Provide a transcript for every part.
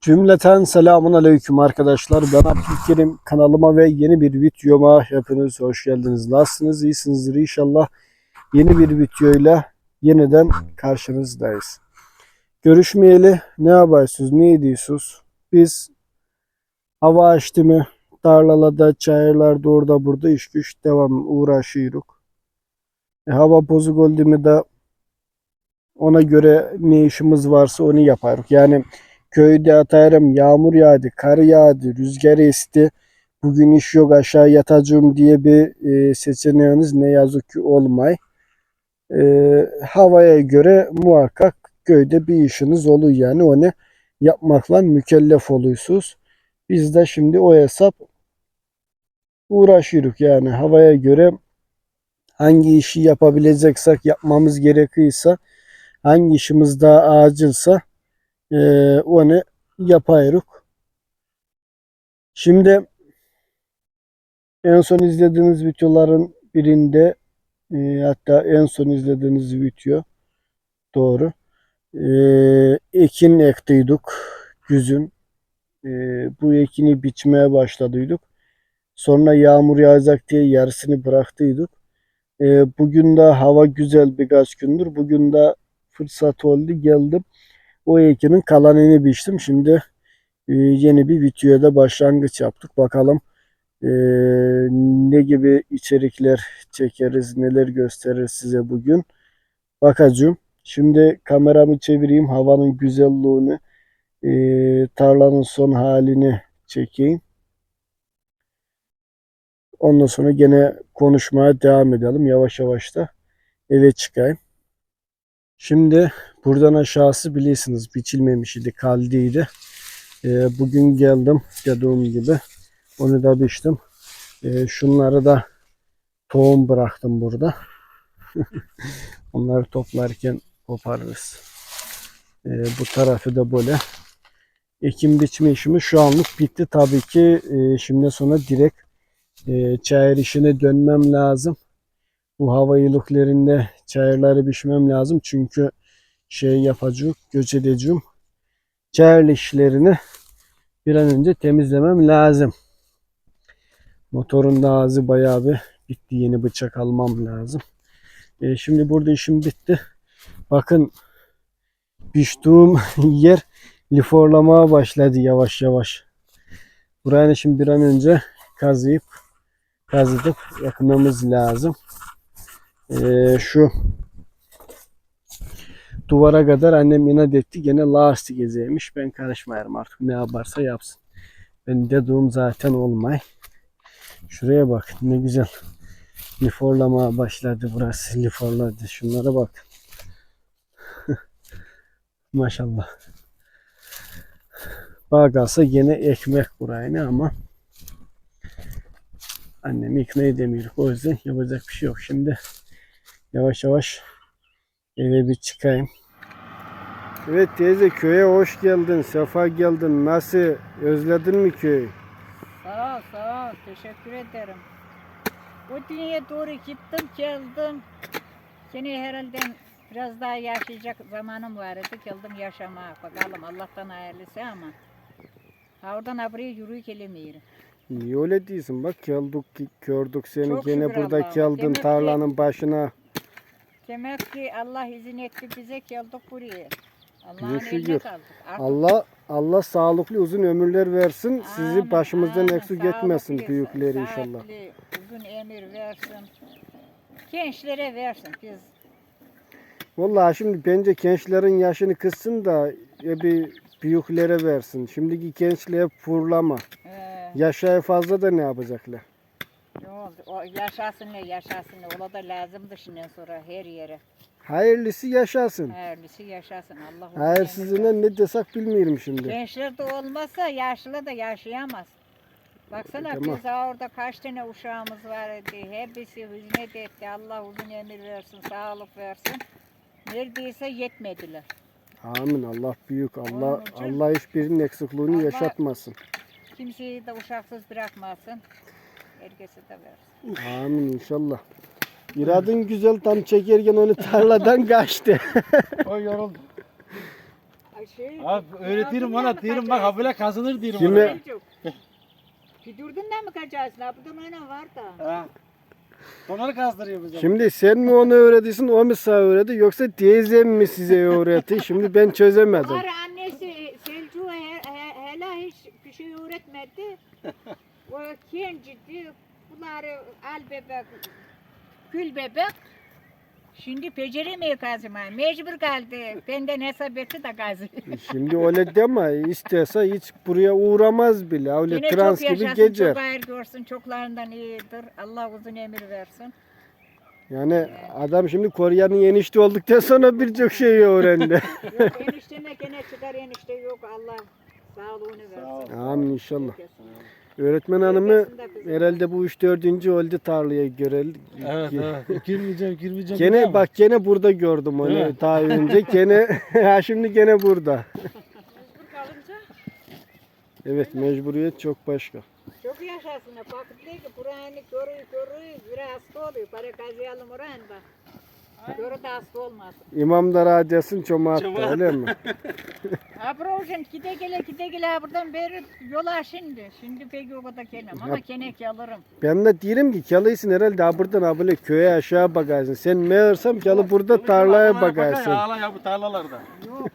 Cümleten selamun aleyküm arkadaşlar. Ben Abdülkerim kanalıma ve yeni bir videoma hepiniz hoş geldiniz. Nasılsınız? İyisinizdir inşallah. Yeni bir videoyla yeniden karşınızdayız. Görüşmeyeli ne yapıyorsunuz? Ne ediyorsunuz? Biz hava açtı mı? Tarlalada, çayırlarda, orada burada iş güç devam uğraşıyoruz. E, hava bozuk oldu mu da ona göre ne işimiz varsa onu yaparız. Yani Köyde atarım yağmur yağdı, kar yağdı, rüzgar esti. Bugün iş yok aşağı yatacağım diye bir e, seçeneğiniz ne yazık ki olmay. E, havaya göre muhakkak köyde bir işiniz oluyor yani onu yapmakla mükellef oluyorsunuz. Biz de şimdi o hesap uğraşıyoruz yani havaya göre hangi işi yapabileceksek yapmamız gerekiyorsa hangi işimiz daha acilsa ee, onu yapıyoruz. Şimdi en son izlediğiniz videoların birinde e, hatta en son izlediğiniz video doğru. E, ekin ektiydik güzün. E, bu ekini biçmeye başladıydık. Sonra yağmur yağacak diye yarısını bıraktıydık. E, bugün de hava güzel birkaç gündür. Bugün de fırsat oldu geldim. O ekinin kalanını biçtim. Şimdi e, yeni bir videoya da başlangıç yaptık. Bakalım e, ne gibi içerikler çekeriz, neler gösteririz size bugün. Bakacağım. Şimdi kameramı çevireyim. Havanın güzelliğini, e, tarlanın son halini çekeyim. Ondan sonra gene konuşmaya devam edelim. Yavaş yavaş da eve çıkayım. Şimdi buradan aşağısı bilirsiniz biçilmemiş idi, kaldıydı. Ee, bugün geldim dediğim gibi. Onu da biçtim. Ee, şunları da tohum bıraktım burada. Onları toplarken koparırız. Ee, bu tarafı da böyle. Ekim biçme işimiz şu anlık bitti. Tabii ki e, şimdi sonra direkt e, çayır işine dönmem lazım bu hava iyiliklerinde çayırları biçmem lazım. Çünkü şey yapacak, göç edeceğim. Çayır işlerini bir an önce temizlemem lazım. Motorun da ağzı bayağı bir bitti. Yeni bıçak almam lazım. E, şimdi burada işim bitti. Bakın biçtiğim yer liforlamaya başladı yavaş yavaş. Burayı şimdi bir an önce kazıyıp kazıdıp yakmamız lazım. Ee, şu duvara kadar annem inat etti. Gene lastik ezeymiş. Ben karışmayarım artık. Ne yaparsa yapsın. Ben dediğim zaten olmay. Şuraya bak. Ne güzel. Liforlama başladı burası. Liforladı. Şunlara bak. Maşallah. Bağ gene ekmek burayı ama annem ikna edemiyor. O yüzden yapacak bir şey yok. Şimdi yavaş yavaş eve bir çıkayım. Evet teyze köye hoş geldin. Sefa geldin. Nasıl? Özledin mi köyü? Sağ ol, sağ ol. Teşekkür ederim. O dünyaya doğru gittim, geldim. Seni herhalde biraz daha yaşayacak zamanım vardı. Geldim yaşamaya. Bakalım Allah'tan hayırlısı ama. Ha oradan ha buraya yürüyüp gelemiyorum. Niye öyle değilsin? Bak geldik, gördük seni. Çok Gene şükür burada Allah'ıma. geldin Demek ki- tarlanın başına. Demek ki Allah izin etti bize geldik buraya. Allah'ın eline şükür. kaldık. Artık Allah Allah sağlıklı uzun ömürler versin. Sizi Amin, başımızdan amin. eksik etmesin Sağlıklı, büyükleri inşallah. sıhhatli, Uzun emir versin. Gençlere versin. Biz Vallahi şimdi bence gençlerin yaşını kıssın da e, bir büyüklere versin. Şimdiki gençliğe fırlama. e, Yaşaya fazla da ne yapacaklar? Ne oldu? O yaşasın ne yaşasın ne. Ola da lazımdı şimdi sonra her yere. Hayırlısı yaşasın. Hayırlısı yaşasın. Allah uzun Hayırsızına ne desek bilmiyorum şimdi. Gençler de olmazsa yaşlı da yaşayamaz. Baksana Tamam. biz orada kaç tane uşağımız vardı. Hepsi hizmet etti. Allah uzun ömür versin, sağlık versin. Neredeyse yetmediler. Amin. Allah büyük. Allah Onun için- Allah hiçbirinin eksikliğini Allah- yaşatmasın. Kimseyi de uşaksız bırakmasın. Herkese de versin. Amin inşallah. İradın güzel tam çekerken onu tarladan kaçtı. O yoruldu. Şey. Abi öğretirim ona diyorum bak habire kazanır diyorum. Selçuk. Gidurdun mı kaçarsın? Abdun öyle var da. Ha. Onları kazdırıyor bize. Şimdi sen mi onu öğretiyorsun o mu sana öğretti yoksa teyzem mi size öğretti? Şimdi ben çözemedim. Var annesi Selçuk'a he, he, hele hiç bir şey öğretmedi. O kencidi. Bunları al bebek, gül bebek. Şimdi beceremiyor kazıma. Mecbur kaldı. Benden hesap etti de kazı. Şimdi öyle deme. İstese hiç buraya uğramaz bile. Öyle Yine trans çok gibi yaşasın, gecer. çok hayır görsün, çoklarından iyidir. Allah uzun ömür versin. Yani adam şimdi Kore'nin enişte olduktan sonra birçok şeyi öğrendi. Yok enişteme gene çıkar enişte yok Allah sağlığını versin. Amin inşallah. Herkesin. Öğretmen hanımı herhalde bu 3 4. oldu tarlaya görel. Evet evet. Girmeyeceğim girmeyeceğim. Gene bak gene burada gördüm Değil onu mi? daha önce. Gene ha şimdi gene burada. Evet mecburiyet çok başka. çok yaşasın. Bak diyor ki buranı görüyor görüyor. Yüre hasta oluyor. Para kazıyalım oranı da. Görü de hasta olmaz. İmam da radyasın çomağı Çomağı. öyle mi? Abrojen gide gele gide gele buradan beri yola şimdi. Şimdi pek o kadar gelmem ama kenek alırım. Ben de diyelim ki kalıysın herhalde ha buradan ha böyle köye aşağı bakarsın. Sen meğersem kalı burada tarlaya bakarsın. Ağla ya bu tarlalarda. Yok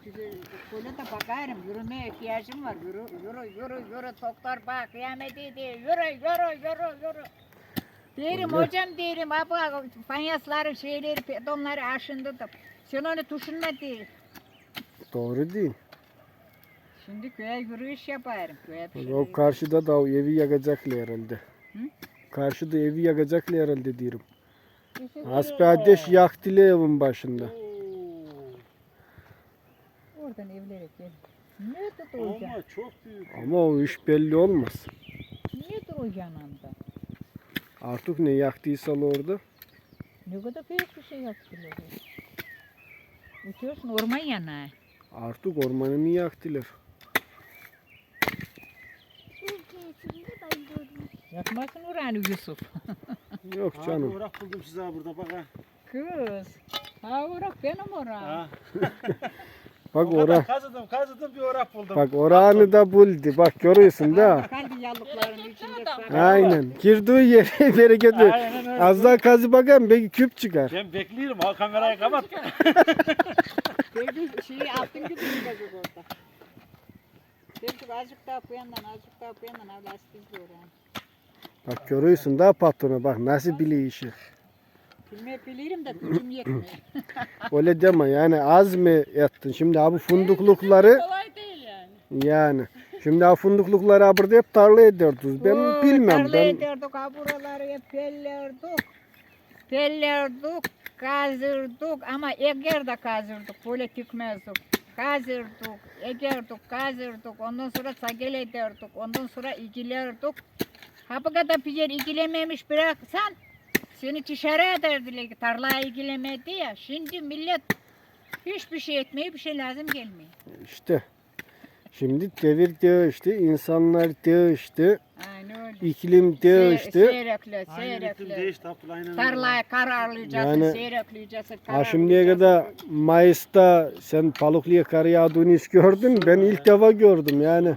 böyle de bakarım. Yürümeye ihtiyacım var. Yürü yürü yürü yürü doktor bak kıyamet idi. Yürü yürü yürü yürü. Derim hocam derim abla fanyasları şeyleri pedonları aşındırdım. Sen onu düşünme değil. Doğru değil. Şimdi köye yürüyüş yaparım. Köye bir şey O karşıda da o evi yakacaklar herhalde. Hı? Karşıda evi yakacaklar herhalde diyorum. Asbe ateş yaktılar evin başında. Oradan evlere gel. Nerede doğacaksın? Ama çok büyük. Ama o iş belli olmaz. Niye doğacaksın anda? Artık ne yaktıysa orada. Ne kadar büyük bir şey yaptılar. Uçuyorsun orman yana. Artık ormanı mı yaktılar? Yakmasın oranı Yusuf. Yok Abi canım. orak buldum size burada bak ha. Kız. Ha orak benim orak. Bak O ora. Kazıdım kazıdım bir orak buldum. Bak orağını da buldu. Bak görüyorsun da. Kaldı yalıkların içinde. Aynen. Girdiği yere bereket ver. Az daha kazı bakalım belki küp çıkar. Ben bekliyorum ha kamerayı kapat. Belki şeyi attın gibi orada. Azıcık daha bu yandan azıcık daha bu yandan al. Bak görüyorsun da patronu bak nasıl biliyor işi. Bilmeyi bilirim de gücüm yetmiyor. Öyle deme yani az mı yattın? Şimdi abi funduklukları Kolay değil yani. yani. Şimdi abi funduklukları abi burada hep tarla ederdiniz. Ben Oo, bilmem. Tarla Ben ederdik ha buraları hep pellerdik. Pellerdik, kazırdık ama eger de kazırdık. Böyle dikmezdik. Kazırdık, egerdik, kazırdık. Ondan sonra sagel ederdik. Ondan sonra igilerdik. Ha bu kadar bir yer igilememiş bıraksan seni dışarı ederdiler ki tarlaya igilemedi ya. Şimdi millet hiçbir şey etmeye bir şey lazım gelmiyor. işte. Şimdi devir değişti, insanlar değişti, Aynen öyle. iklim Se- değişti. Seyrekle, Aynen iklim seyrekle. değişti Abdullah aynen öyle. Tarlaya kararlayacaksın, Yani- seyrekleyeceksin, Ha şimdiye kadar Mayıs'ta sen Paluklu'ya kar yağdığını hiç gördün mü? Ben ilk defa gördüm yani.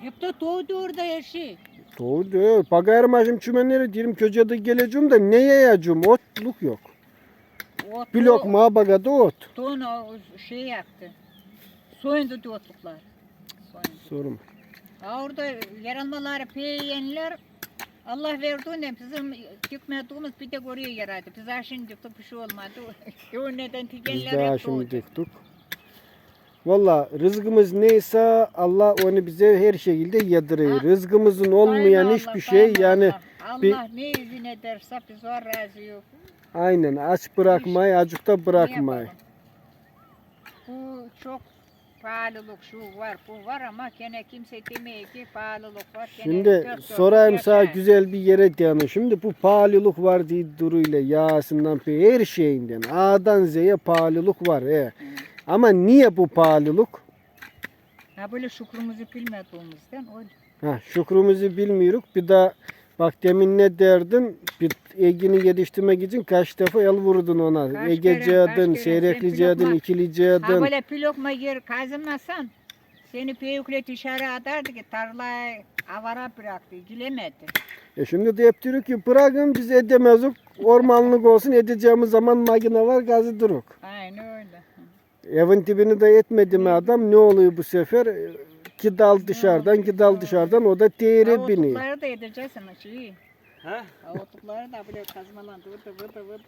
Hep de doğdu orada her şey. Doğru. Bakarım acım çümenlere diyelim köcede geleceğim de ne yiyeceğim? Otluk yok. Ot, Bir lokma bagada ot. Don o şey yaptı. Soyundu otluklar. Soyundu. Sorun. Ha orada yaranmaları peyenler Allah verdiğinde bizim dikmediğimiz bir de oraya yaradı. Biz aşın diktik bir şey olmadı. o neden Biz daha hep şimdi doğdu. diktik. Valla rızkımız neyse Allah onu bize her şekilde yediriyor. Ha. Rızkımızın olmayan Daima hiçbir Allah, şey yani Allah, bir- ne izin ederse biz o razı yok. aynen aç bırakmayı, acıkta bırakmayı. Bu çok pahalılık şu var bu var ama gene kimse demiyor ki pahalılık var. Gene Şimdi dört dört sorayım sana güzel bir yere dayanın. Şimdi bu pahalılık var diye duruyla yağsından her şeyinden A'dan Z'ye pahalılık var. He. Ama niye bu pahalılık? Ha böyle şükrümüzü bilmediğimizden öyle. Ha, şükrümüzü bilmiyoruz. Bir de Bak demin ne derdin? Bir Ege'ni geliştirmek için kaç defa el vurdun ona. Kaç kere, kaç Egeceydin, kere. seyrekliceydin, Sen Ha ikiliceydin. böyle bir lokma yer kazımazsan seni peyukle dışarı atardı ki tarlayı avara bıraktı. Gilemedi. E şimdi de hep diyor ki bırakın biz edemezdik. Ormanlık olsun edeceğimiz zaman makine var gazı duruk. Aynen öyle. Evin dibini de etmedi mi adam ne oluyor bu sefer? Ki dal dışarıdan ki dal dışarıdan o da değeri biniyor. Avuttukları da edeceksin şeyi. He? Avuttukları da böyle kazmalandı. Vıdı vıdı vıdı.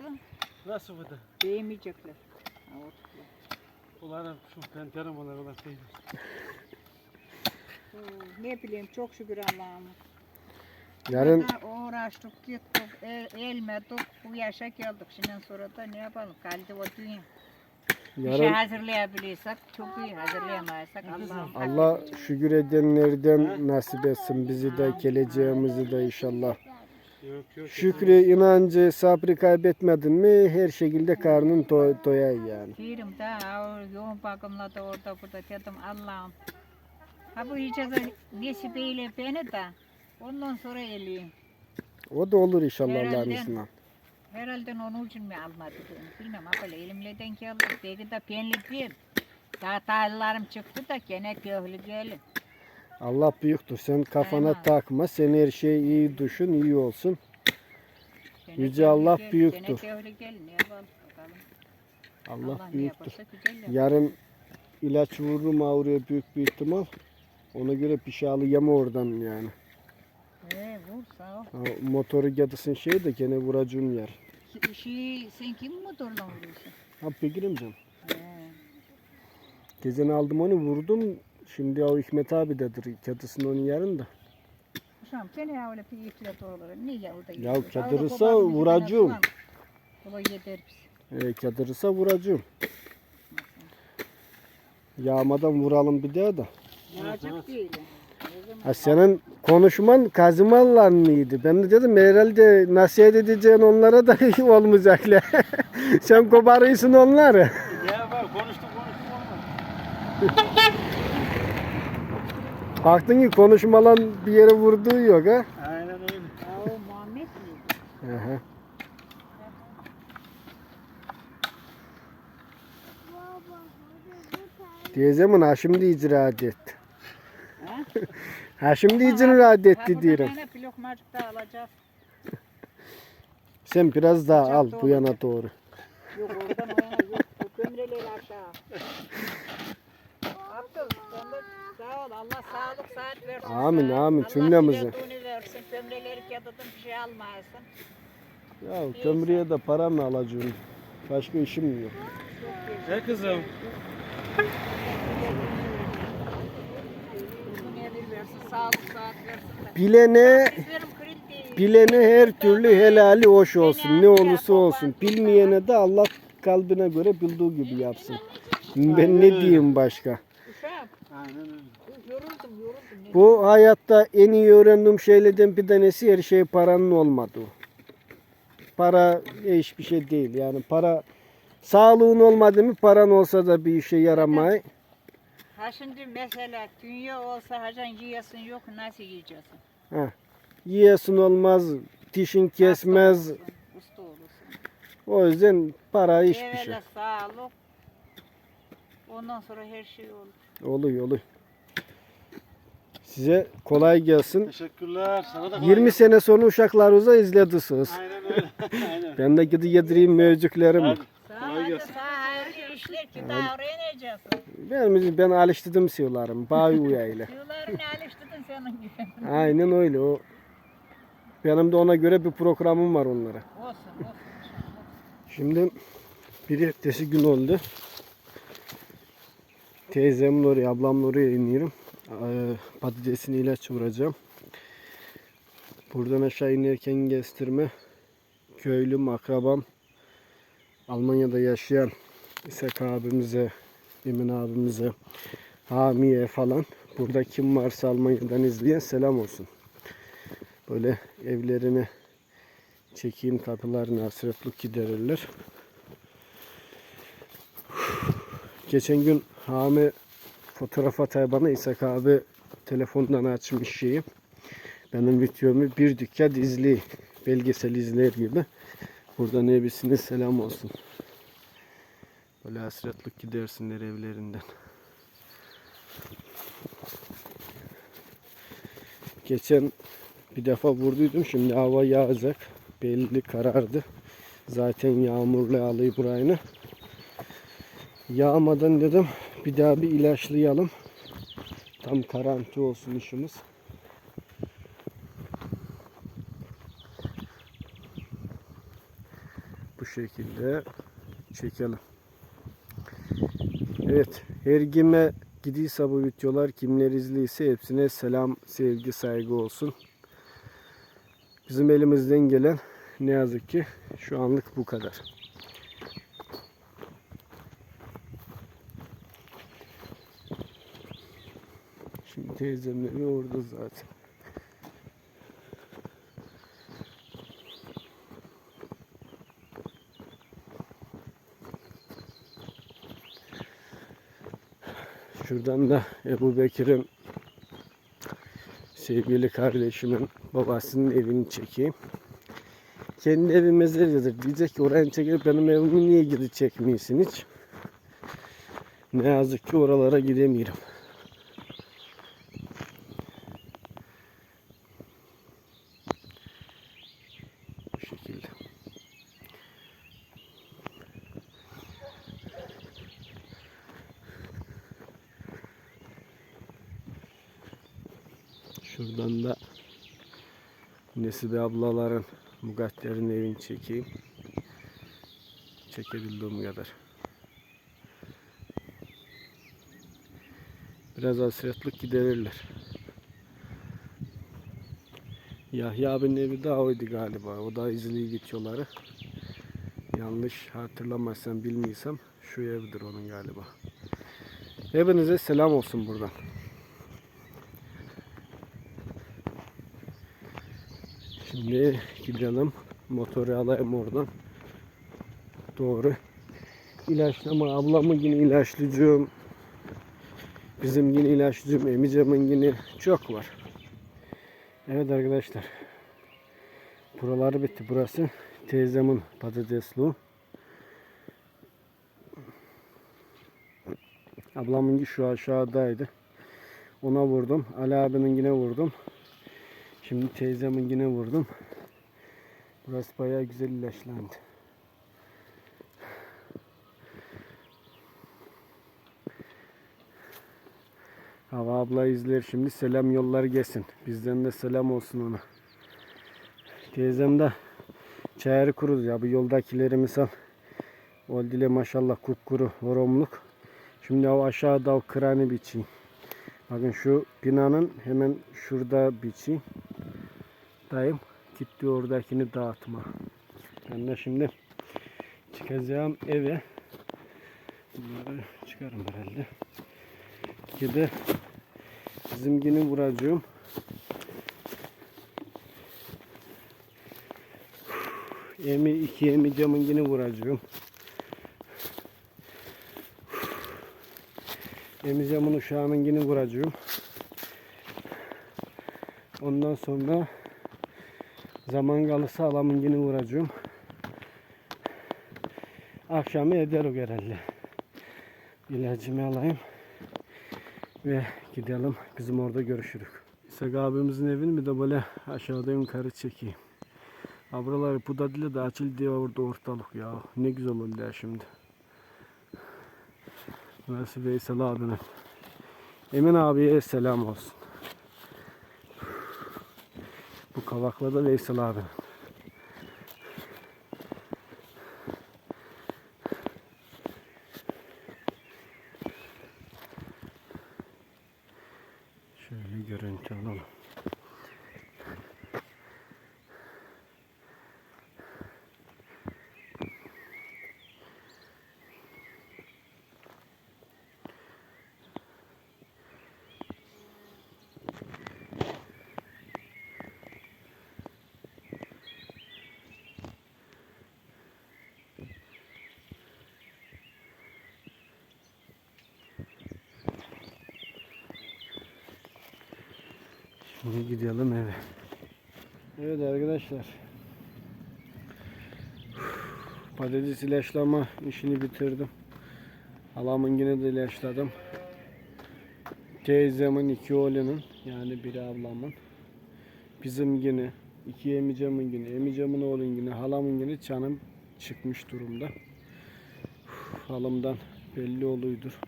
Nasıl vıdı? Değmeyecekler. Avuttuklar. Ulan şu penterim olar olar değil. Oo, Ne bileyim çok şükür Allah'ım. Yarın Daha uğraştık gittik el, elmedik bu yaşa geldik. Şimdi sonra da ne yapalım kaldı o dünya. Bir şey yarın hazırlayabilirsek çok iyi hazırlayamaysak Allah'ım. Allah şükür edenlerden nasip etsin bizi de geleceğimizi de inşallah. Şükrü, inancı, sabrı kaybetmedin mi her şekilde karnın to- doyar yani. Diyorum da o yoğun bakımla da orada burada dedim Allah'ım. Ha bu icaza nasip eyle beni de ondan sonra eleyim. O da olur inşallah Allah'ın izniyle. Herhalde onun için mi almadı beni bilmem ama elimle denk geldi. Belki de penli bir. Daha tarlalarım çıktı da gene köhlü gelin. Allah büyüktür. Sen kafana Aynen. takma. Sen her şeyi iyi düşün, iyi olsun. Gene Yüce Allah gelin, büyüktür. Gene köhlü gelin ne yapalım bakalım. Allah Allah ne büyüktür. yaparsa güzel yapar. Yarın ilaç vururum ağrıya büyük bir ihtimal. Ona göre pişalı yeme oradan yani. Sağ ol. Ha, motoru gadısın şey de gene vuracağım yer. Şey, sen kim motorla vuruyorsun? Ha pekirim canım. He. Gecen aldım onu vurdum. Şimdi o Hikmet abi dedir. Kadısın onun yarın da. Uşağım seni ya öyle bir iple doğru. Niye Ya Orada kopardım, iki tane vuracağım. Kola yeder biz. E, kadırırsa vuracağım. Yağmadan vuralım bir daha da. Yağacak değil. Ha, senin konuşman kazımanla mıydı? Ben de dedim herhalde nasihat edeceğin onlara da olmayacaklar. Sen koparıyorsun onları. Ne yapar? Konuştuk konuştuk. Baktın ki konuşmalan bir yere vurduğu yok ha. Aynen öyle. Ya o Muhammed miydi? Aha. Teyzemin ha şimdi icraat etti. Ha? Şimdi etti buradan diyorum. yine bir lokmacık daha alacağız. Sen biraz daha Çok al doğru. bu yana doğru. Yok oradan o yana yok. O kömreleri aşağı. Abdül sen de sağ ol. Allah sağlık saat versin. Amin, amin. Allah Cümlemize. dilediğini versin. Bir şey almayasın. Ya kömürüye de para mı alacağım? Başka işim yok. Ne kızım? Uzun ömür versin. Sağlık saat versin. de. Bilene bilene her türlü helali hoş olsun. Ne olursa olsun. Bilmeyene de Allah kalbine göre bildiği gibi yapsın. Ben ne diyeyim başka? Bu hayatta en iyi öğrendiğim şeylerden bir tanesi her şey paranın olmadığı. Para hiçbir şey değil. Yani para sağlığın olmadı mı paran olsa da bir işe yaramay. Ha şimdi mesela dünya olsa hacan yiyesin yok nasıl yiyeceksin? Yiyesin olmaz, dişin kesmez. Hasta olursun, Usta olursun. O yüzden para hiçbir şey. Evvela sağlık. Ondan sonra her şey olur. Oluyor oluyor. Size kolay gelsin. Teşekkürler. Sana da kolay 20 gelsin. sene sonra uşaklarınıza izlediniz. Aynen öyle. Aynen. Ben de gidip yedireyim. Sağ Kolay gelsin. Ki daha. Ben, ben alıştırdım siyularım. Bağ uyayla. Yıllarını alıştırdın senin gibi. Aynen öyle. O benim de ona göre bir programım var onlara. Olsun olsun. Şimdi bir ertesi gün oldu. Teyzemin oraya, ablamın oraya iniyorum. Ee, patatesini ilaç vuracağım. Buradan aşağı inerken gestirme. Köylüm, akrabam, Almanya'da yaşayan İshak abimize, Emin abimize, Hamiye falan. Burada kim varsa Almanya'dan izleyen selam olsun. Böyle evlerini çekeyim kapılarını hasretlik giderirler. Geçen gün Hami fotoğraf atay bana İshak abi telefondan açmış şeyi. benim videomu bir dükkan izleyin. Belgesel izler gibi. Buradan ebisine selam olsun. Böyle hasretlik gidersinler evlerinden. Geçen bir defa vurduydum. Şimdi hava yağacak. Belli karardı. Zaten yağmurlu alayı burayını. Yağmadan dedim bir daha bir ilaçlayalım. Tam garanti olsun işimiz. Bu şekilde çekelim. Evet, her kime gidiyse bu videolar, kimler izliyse hepsine selam, sevgi, saygı olsun. Bizim elimizden gelen ne yazık ki şu anlık bu kadar. Şimdi teyzemleri orada zaten. Şuradan da Ebu Bekir'in sevgili kardeşimin babasının evini çekeyim. Kendi evi mezarıdır. Diyecek ki oraya çekip benim evimi niye gidip çekmiyorsun hiç? Ne yazık ki oralara gidemiyorum. Bu şekilde. Şuradan da Nesibe ablaların Mugatter'in evini çekeyim. Çekebildiğim kadar. Biraz hasretlik giderirler. Yahya abinin evi daha oydu galiba. O da izli geçiyorları. Yanlış hatırlamazsam bilmiyorsam şu evdir onun galiba. Hepinize selam olsun buradan. Şimdi gidelim. Motoru alayım oradan. Doğru. İlaçlama ablamı yine ilaçlayacağım. Bizim yine ilaçlayacağım. Emicamın yine çok var. Evet arkadaşlar. Buraları bitti. Burası teyzemin patatesli. Ablamın şu aşağıdaydı. Ona vurdum. Ali abinin yine vurdum. Şimdi teyzemin yine vurdum. Burası bayağı güzel ilaçlandı. Hava abla izler şimdi selam yollar gelsin. Bizden de selam olsun ona. Teyzem de çayırı kuruz ya bu yoldakileri misal. Oldile maşallah kupkuru horomluk. Şimdi o aşağıda o kıranı biçeyim. Bakın şu binanın hemen şurada biçeyim. Dayım gitti oradakini dağıtma. Ben de şimdi çıkacağım eve. Bunları çıkarım herhalde. Bir de bizimkini vuracağım. Emi iki emi camınkini vuracağım. Emi camın uşağınınkini vuracağım. Ondan sonra zaman kalırsa alamınkini vuracağım. Akşamı eder o herhalde. İlacımı alayım ve gidelim. Bizim orada görüşürük. İshak abimizin evini mi de böyle aşağıda yukarı çekeyim. Ha buralar bu da dile de diye orada ortalık ya. Ne güzel oldu ya şimdi. Burası Veysel abinin. Emin abiye selam olsun. Bu kavakla da Veysel abi. Şöyle görüntü alalım. Şimdi gidelim eve. Evet arkadaşlar. Patates ilaçlama işini bitirdim. Halamın yine de ilaçladım. Teyzemin iki oğlunun yani biri ablamın. Bizim yine iki emicemin yine emicemin oğlun yine halamın yine canım çıkmış durumda. Halamdan belli oluydur.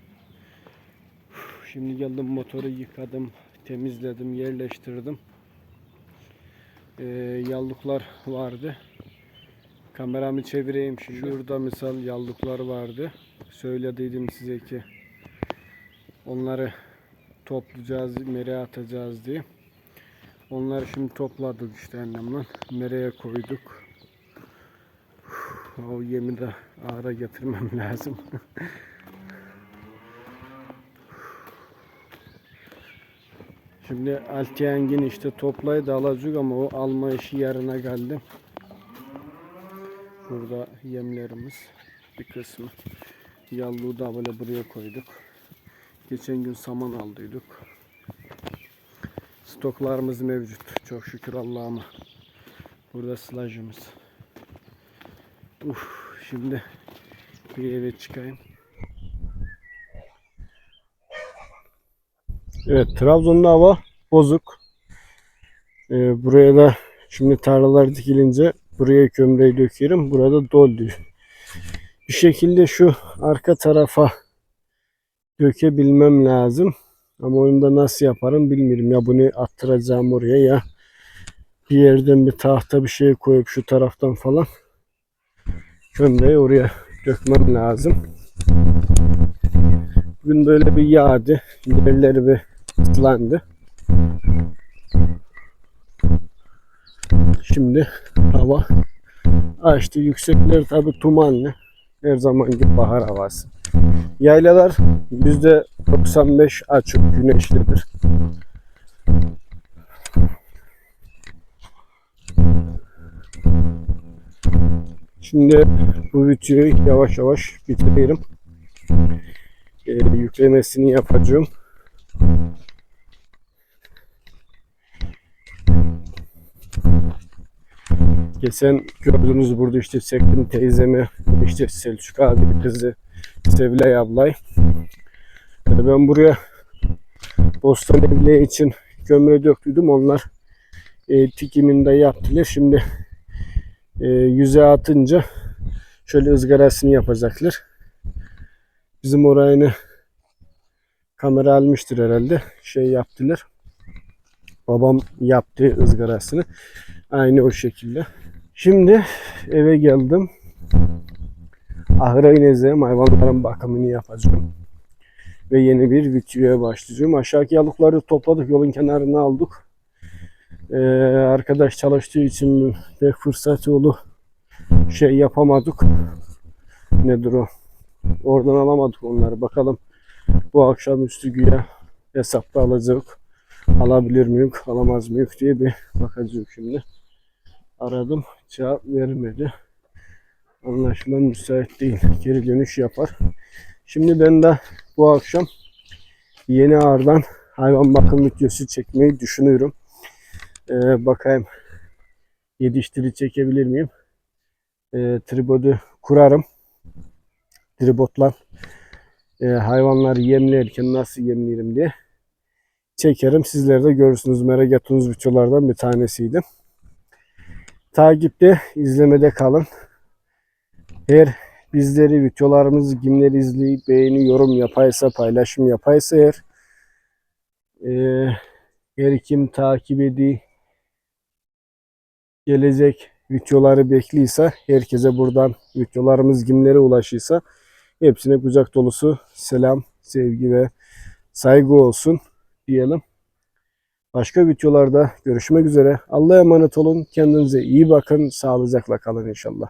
Şimdi geldim motoru yıkadım, temizledim, yerleştirdim. Ee, yalluklar vardı. Kameramı çevireyim şimdi. Şurada misal yalluklar vardı. Söylediydim size ki onları toplayacağız, mereye atacağız diye. Onları şimdi topladık işte annemle. Mereye koyduk. O yemi de ağıra getirmem lazım. Şimdi Altiyengin işte toplaydı alacak ama o alma işi yarına geldi. Burada yemlerimiz bir kısmı. Yallığı da böyle buraya koyduk. Geçen gün saman aldıydık. Stoklarımız mevcut. Çok şükür Allah'ıma. Burada silajımız. Uf, şimdi bir eve çıkayım. Evet, Trabzon'da hava bozuk. Ee, buraya da şimdi tarlalar dikilince buraya kömreyi dökerim. Burada doldu. Bir şekilde şu arka tarafa dökebilmem lazım. Ama onu da nasıl yaparım bilmiyorum. Ya bunu attıracağım oraya ya bir yerden bir tahta bir şey koyup şu taraftan falan kömreyi oraya dökmem lazım. Bugün böyle bir yağdı. Yerleri bir ıslandı. Şimdi hava açtı. Yüksekler tabi tumanlı. Her zaman gibi bahar havası. Yaylalar %95 açık güneşlidir. Şimdi bu videoyu yavaş yavaş bitiriyorum. Ee, yüklemesini yapacağım. Geçen gördüğünüz burada işte çektim teyzemi, işte Selçuk abi kızı Sevilay ablay. Ee, Ben buraya Bostan Evliya için kömür döktüydüm. Onlar e, tikimini yaptılar. Şimdi e, yüze atınca şöyle ızgarasını yapacaklar. Bizim orayını kamera almıştır herhalde. Şey yaptılar. Babam yaptı ızgarasını. Aynı o şekilde. Şimdi eve geldim. Ahıra ineceğim. Hayvanların bakımını yapacağım. Ve yeni bir videoya başlayacağım. Aşağıki yalıkları topladık. Yolun kenarına aldık. Ee, arkadaş çalıştığı için pek fırsat yolu şey yapamadık. Nedir o? Oradan alamadık onları. Bakalım bu akşam üstü güya hesapta alacak. Alabilir miyim, alamaz mıyım diye bir bakacağım şimdi. Aradım, cevap vermedi. Anlaşılan müsait değil. Geri dönüş yapar. Şimdi ben de bu akşam yeni ağırdan hayvan bakım videosu çekmeyi düşünüyorum. Ee, bakayım yetiştiri çekebilir miyim? Ee, tripodu kurarım. Tripodla e, hayvanları yemlerken nasıl yemleyelim diye çekerim. Sizler de görürsünüz. Merak ettiğiniz videolardan bir tanesiydi. Takipte, izlemede kalın. Eğer bizleri, videolarımızı kimler izleyip beğeni, yorum yapaysa, paylaşım yapaysa eğer e, her kim takip ediyor gelecek videoları bekliyse herkese buradan videolarımız kimlere ulaşıysa hepsine kucak dolusu selam, sevgi ve saygı olsun diyelim. Başka videolarda görüşmek üzere. Allah'a emanet olun. Kendinize iyi bakın. Sağlıcakla kalın inşallah.